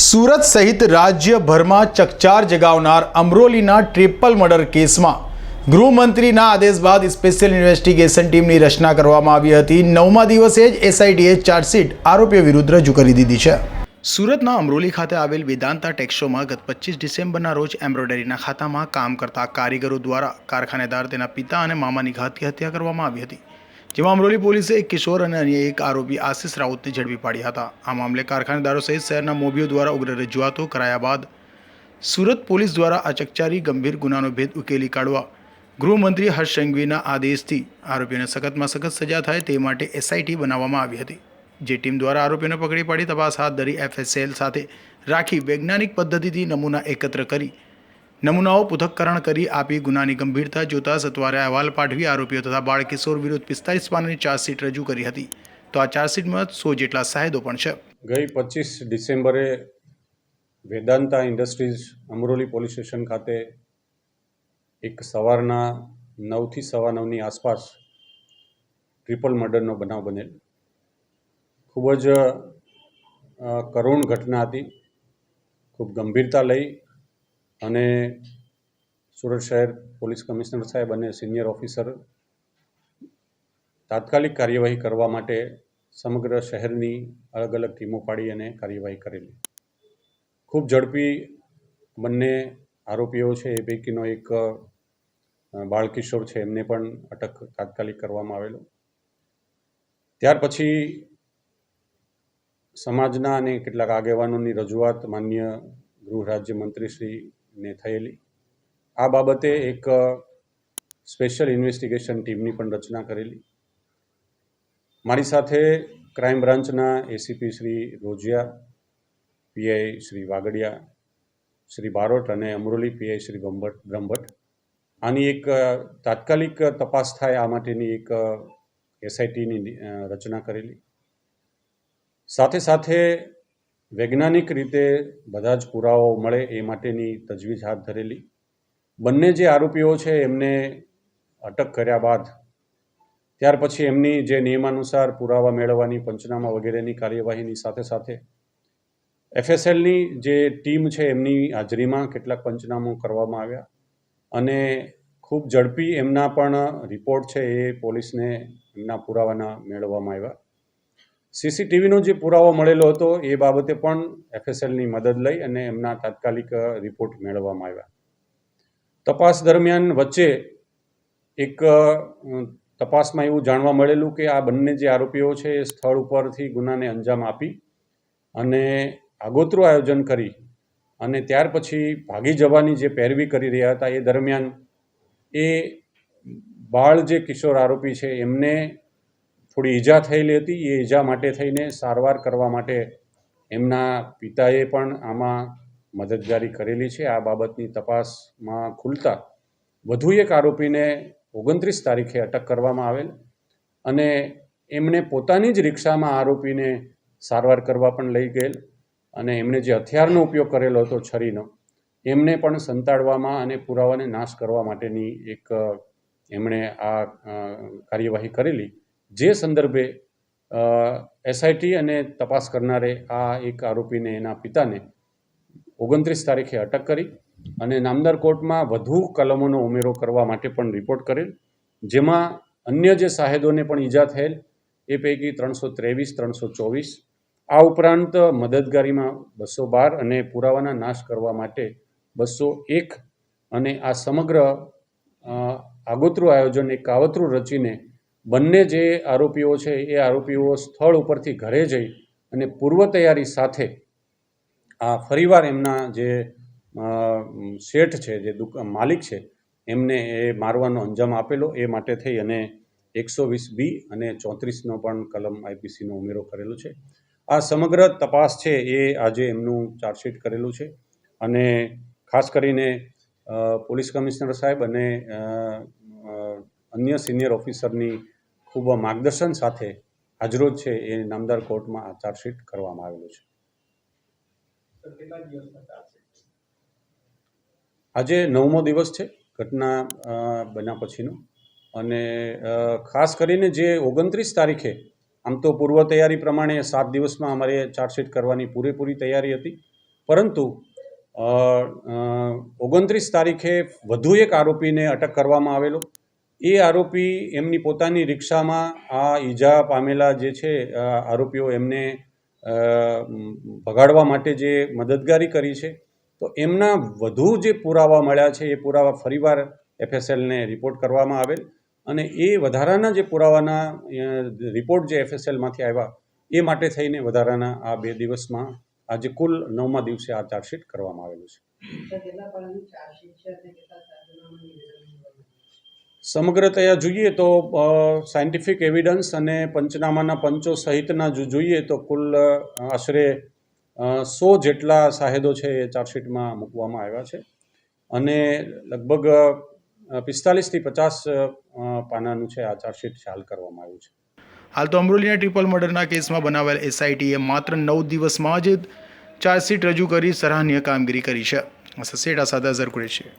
સુરત સહિત રાજ્યભરમાં ચકચાર જગાવનાર અમરોલીના ટ્રિપલ મર્ડર કેસમાં ગૃહમંત્રીના આદેશ બાદ સ્પેશિયલ ઇન્વેસ્ટિગેશન ટીમની રચના કરવામાં આવી હતી. નવમા દિવસે જ એસઆઈટીએ ચાર્જશીટ આરોપીઓ વિરુદ્ધ રજૂ કરી દીધી છે. સુરતના અમરોલી ખાતે આવેલ વેદાંતા ટેક્સોમાં ગત પચીસ ડિસેમ્બરના રોજ એમ્બ્રોઇડરીના ખાતામાં કામ કરતા કારીગરો દ્વારા કારખાનેદાર, તેના પિતા અને મામાની ઘાતકી હત્યા કરવામાં આવી હતી. જેમાં અમરોલી પોલીસે એક કિશોર અને અન્ય એક આરોપી આશિષ રાઉતને ઝડપી પાડ્યા હતા. આ મામલે કારખાનેદારો સહિત શહેરના મોભીઓ દ્વારા ઉગ્ર રજૂઆતો કરાયા બાદ સુરત પોલીસ દ્વારા આ ચકચારી ગંભીર ગુનાનો ભેદ ઉકેલી કાઢવા ગૃહમંત્રી હર્ષ સંઘવીના આદેશથી આરોપીઓને સખતમાં સખત સજા થાય તે માટે એસઆઈટી બનાવવામાં આવી હતી. જે ટીમ દ્વારા આરોપીઓને પકડી પાડી તપાસ હાથ ધરી એફએસએલ સાથે રાખી વૈજ્ઞાનિક પદ્ધતિથી નમૂના એકત્ર કરી નમૂનાઓ પૃથક્કરણ કરી આપી ગુનાની ગંભીરતા જોતા સત્વારે અહેવાલ પાઠવી આરોપીઓ તથા બાળ કિશોર વિરુદ્ધ પિસ્તાલીસ પાનાની ચાર્જશીટ રજૂ કરી હતી. તો આ ચાર્જશીટમાં સો જેટલા સાહેદો પણ છે. ગઈ પચીસ ડિસેમ્બરે Vedanta industries Amroli police station ખાતે એક સવારના નવથી સવા નવની આસપાસ ટ્રિપલ મર્ડરનો બનાવ બનેલ. ખૂબ જ કરુણ ઘટના હતી. ખૂબ ગંભીરતા લઈ અને સુરત શહેર પોલીસ કમિશનર સાહેબ અને સિનિયર ઓફિસર તાત્કાલિક કાર્યવાહી કરવા માટે સમગ્ર શહેરની અલગ અલગ ટીમો પાડી અને કાર્યવાહી કરેલી. ખૂબ ઝડપી બંને આરોપીઓ છે, એ પૈકીનો એક બાળકિશોર છે, એમને પણ અટક તાત્કાલિક કરવામાં આવેલો. ત્યાર પછી સમાજના અને કેટલાક આગેવાનોની રજૂઆત માન્ય ગૃહ રાજ્ય મંત્રીશ્રીને થયેલી. આ બાબતે એક સ્પેશિયલ ઇન્વેસ્ટિગેશન ટીમની પણ રચના કરેલી. મારી સાથે ક્રાઇમ બ્રાન્ચના એસીપી શ્રી રોજિયા પીઆઈ શ્રી વાગડિયા, શ્રી બારોટ અને અમરોલી પીઆઈ શ્રી બ્રહ્મભટ્ટ બ્રહ્મભટ્ટ. આની એક તાત્કાલિક તપાસ થાય આ માટેની એક એસઆઈટીની રચના કરેલી. સાથે સાથે વૈજ્ઞાનિક રીતે બધા જ પુરાવાઓ મળે એ માટેની તજવીજ હાથ ધરેલી. બંને જે આરોપીઓ છે એમને અટક કર્યા બાદ, ત્યાર પછી એમની જે નિયમાનુસાર પુરાવા મેળવવાની પંચનામા વગેરેની કાર્યવાહીની સાથે સાથે એફએસએલની જે ટીમ છે એમની હાજરીમાં કેટલાક પંચનામું કરવામાં આવ્યા અને ખૂબ ઝડપી એમના પણ રિપોર્ટ છે એ પોલીસને એમના પુરાવાના મેળવવામાં આવ્યા. સીસીટીવીનો જે પુરાવો મળેલો હતો, એ બાબતે પણ એફએસએલની મદદ લઈ અને એમના તાત્કાલિક રિપોર્ટ મેળવવામાં આવ્યા. તપાસ દરમિયાન વચ્ચે એક તપાસમાં એવું જાણવા મળેલું કે આ બંને જે આરોપીઓ છે, એ સ્થળ ઉપરથી ગુનાને અંજામ આપી અને આગોતરું આયોજન કરી અને ત્યાર પછી ભાગી જવાની જે પેરવી કરી રહ્યા હતા, એ દરમિયાન એ બાળ જે કિશોર આરોપી છે, એમને થોડી ઈજા થયેલી હતી. એ ઈજા માટે થઈને સારવાર કરવા માટે એમના પિતાએ પણ આમાં મદદગારી કરેલી છે. આ બાબતની તપાસમાં ખુલતા વધુ એક આરોપીને ઓગણત્રીસ તારીખે અટક કરવામાં આવેલ અને એમણે પોતાની જ રિક્ષામાં આરોપીને સારવાર કરવા પણ લઈ ગયેલ અને એમણે જે હથિયારનો ઉપયોગ કરેલો હતો છરીનો, એમને પણ સંતાડવામાં અને પુરાવાને નાશ કરવા માટેની એક એમણે આ કાર્યવાહી કરેલી. જે સંદર્ભે એસઆઈટી અને તપાસ કરનારે આ એક આરોપીને એના પિતાને ઓગણત્રીસ તારીખે અટક કરી અને નામદાર કોર્ટમાં વધુ કલમોનો ઉમેરો કરવા માટે પણ રિપોર્ટ કરેલ, જેમાં અન્ય જે સાહેદોને પણ ઈજા થયેલ, એ પૈકી ત્રણસો ત્રેવીસ, ત્રણસો ચોવીસ. આ ઉપરાંત મદદગારીમાં બસો બાર અને પુરાવાના નાશ કરવા માટે બસો એક અને આ સમગ્ર આગોતરું આયોજન એક કાવતરું રચીને બંને જે આરોપીઓ છે, એ આરોપીઓ સ્થળ ઉપરથી ઘરે જઈ અને પૂર્વ તૈયારી સાથે આ ફરીવાર એમના જે શેઠ છે, જે દુક, માલિક છે, એમને એ મારવાનો અંજામ આપેલો. એ માટે થઈ અને એકસો વીસ બી અને ચોત્રીસનો પણ કલમ આઈપીસીનો ઉમેરો કરેલો છે. આ સમગ્ર તપાસ છે, એ આજે એમનું ચાર્જશીટ કરેલું છે અને ખાસ કરીને પોલીસ કમિશનર સાહેબ અને અન્ય સિનિયર ઓફિસરની ખૂબ માર્ગદર્શન સાથે આજરોજ છે એ નામદાર કોર્ટમાં આ ચાર્જશીટ કરવામાં આવેલું છે. આજે નવમો દિવસ છે ઘટના બન્યા પછીનો. અને ખાસ કરીને જે ઓગણત્રીસ તારીખે આમ તો પૂર્વ તૈયારી પ્રમાણે સાત દિવસમાં અમારે ચાર્જશીટ કરવાની પૂરેપૂરી તૈયારી હતી. પરંતુ ઓગણત્રીસ તારીખે વધુ એક આરોપીને અટક કરવામાં આવેલો. એ આરોપી એમની પોતાની રિક્ષામાં આ ઈજા પામેલા જે છે આરોપીઓ એમને ભગાડવા માટે જે મદદગારી કરી છે, તો એમના વધુ જે પુરાવા મળ્યા છે, એ પુરાવા ફરીવાર એફએસએલને રિપોર્ટ કરવામાં આવેલ અને એ વધારાના જે પુરાવાના રિપોર્ટ જે એફએસએલમાંથી આવ્યા, એ માટે થઈને વધારાના આ બે દિવસમાં આજે કુલ નવમા દિવસે આ ચાર્જશીટ કરવામાં આવેલું છે. સમગ્રતયા જોઈએ તો સાયન્ટિફિક એવિડન્સ અને પંચનામાના પંચો સહિતના જો જોઈએ તો કુલ આશરે સો જેટલા સાહેદો છે એ ચાર્જશીટમાં મૂકવામાં આવ્યા છે. અને લગભગ પિસ્તાલીસથી પચાસ પાનાનું છે આ ચાર્જશીટ હાલ કરવામાં આવ્યું છે. હાલ તો અમરોલીના ટ્રિપલ મર્ડરના કેસમાં બનાવેલ એસઆઈટીએ માત્ર નવ દિવસમાં જ ચાર્જશીટ રજૂ કરી સરાહનીય કામગીરી કરી છે. સસેટા સાથે અઝર કુરેશી.